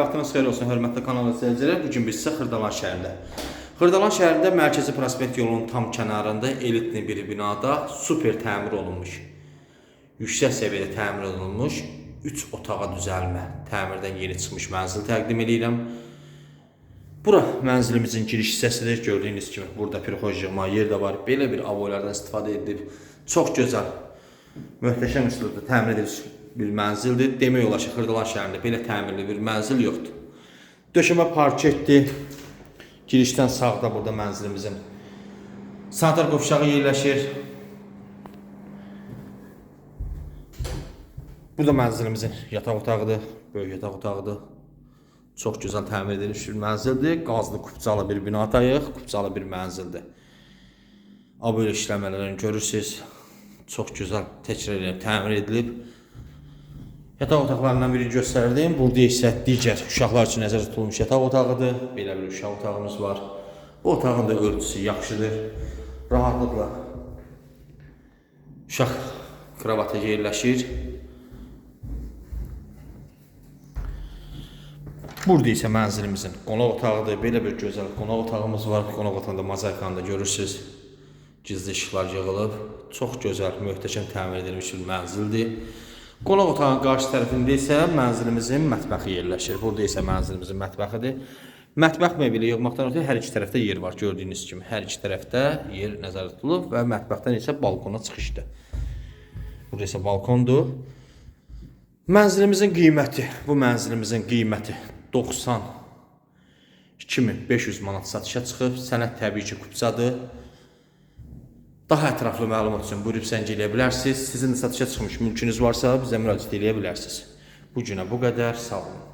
vaxtınız xeyir olsun, hörmətli kanal izləyicilər. Bu gün biz sizə Xırdalan şəhərində. Xırdalan şəhərində Mərkəzi Prospekt yolunun tam kənarında elitli bir binada super təmir olunmuş. Yüksək səviyyədə təmir olunmuş 3 otağa düzəlmə, təmirdən yeni çıxmış mənzil təqdim edirəm. Bura mənzilimizin giriş hissəsidir. Gördüyünüz kimi burada pirxojyığma yer də var. Belə bir avoylardan istifadə edilib. Çox gözəl, möhtəşəm üslubda təmir edilmiş bir mənzildir. Demək olar ki, Xırdalan şəhərində belə təmirli bir mənzil yoxdur. Döşəmə parketdir. Girişdən sağda burada mənzilimizin sanitar qovşağı yerləşir. Bu da mənzilimizin yataq otağıdır. Böyük yataq otağıdır. Çox gözəl təmir edilmiş bir mənzildir. Qazlı kupçalı bir binadayıq. Kupçalı bir mənzildir. Abel işləmələrini görürsüz. Çox gözəl təkrar edilib, təmir edilib. Yataq otaqlarından birini göstərdim. Burada isə digər uşaqlar üçün nəzərdə tutulmuş yataq otağıdır. Belə bir uşaq otağımız var. Bu otağın da örtüsü yaxşıdır. Rahatlıqla uşaq kravatı yerləşir. Burada isə mənzilimizin qonaq otağıdır. Belə bir gözəl qonaq otağımız var. Qonaq otağında mozaikanı da görürsüz. Gizli işıqlar yığılıb. Çox gözəl, möhtəşəm təmir edilmiş bir mənzildir. Qonaq otağının qarşı tərəfində isə mənzilimizin mətbəxi yerləşir. Burada isə mənzilimizin mətbəxidir. Mətbəx mebeli yığmaqdan ötürü hər iki tərəfdə yer var. Gördüyünüz kimi hər iki tərəfdə yer nəzərdə tutulub və mətbəxdən isə balkona çıxışdır. Burada isə balkondur. Mənzilimizin qiyməti, bu mənzilimizin qiyməti 90 2500 manat satışa çıxıb. Sənəd təbii ki, kupçadır. Daha ətraflı məlumat üçün buyurub zəng eləyə bilərsiniz. Sizin də satışa çıxmış mülkünüz varsa bizə müraciət eləyə bilərsiniz. Bu günə bu qədər. Sağ olun.